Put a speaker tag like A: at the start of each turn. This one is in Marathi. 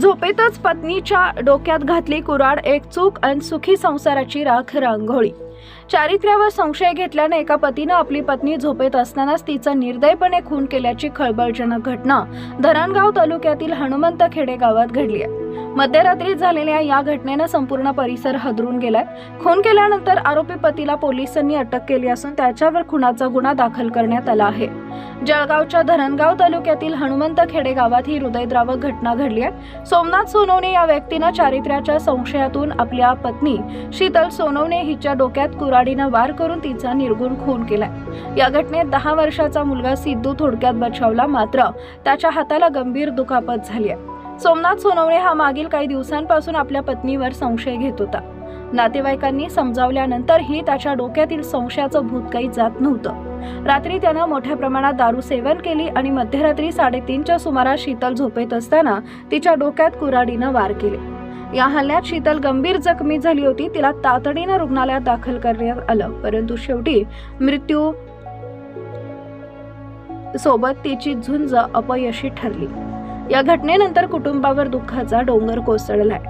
A: झोपेतच पत्नीच्या डोक्यात घातली कुराड एक चूक आणि सुखी संसाराची राख रांगोळी. चारित्र्यावर संशय घेतल्याने एका पतीनं आपली पत्नी झोपेत असतानाच तिचा निर्दयपणे खून केल्याची खळबळजनक घटना धरणगाव तालुक्यातील हनुमंत खेडे गावात घडली आहे. मध्यरात्री झालेल्या या घटनेनं संपूर्ण परिसर हदरून गेलाय. खून केल्यानंतर आरोपी पतीला पोलिसांनी अटक केली असून त्याच्यावर खुनाचा गुन्हा दाखल करण्यात आला आहे. जळगावच्या धरणगाव तालुक्यातील हनुमंत खेडे गावात ही हृदयद्रावक घटना घडली आहे. सोमनाथ सोनवणे या व्यक्तीनं चारित्र्याच्या संशयातून आपल्या पत्नी शीतल सोनवणे हिच्या डोक्यात कुराडीनं वार करून तिचा निर्गुण खून केलाय. या घटनेत दहा वर्षाचा मुलगा सिद्धू थोडक्यात बचावला मात्र त्याच्या हाताला गंभीर दुखापत झाली आहे. सोमनाथ सोनवणे हा मागील काही दिवसांपासून आपल्या पत्नीवर संशय घेत होता. नातेवाईकांनी समजावल्यानंतरही त्याच्या डोक्यातील संशयाचं भूत काही जात नव्हतं. रात्री त्यानं मोठ्या प्रमाणात दारू सेवन केली आणि मध्यरात्री साडेतीनच्या सुमारास शीतल झोपेत असताना तिच्या डोक्यात कुराडीनं वार केले. या हल्ल्यात शीतल गंभीर जखमी झाली होती तिला तातडीनं रुग्णालयात दाखल करण्यात आलं परंतु शेवटी मृत्यू सोबत तिची झुंज अपयशी ठरली. या घटनेनंतर कुटुंबावर दुःखाचा डोंगर कोसळलाय.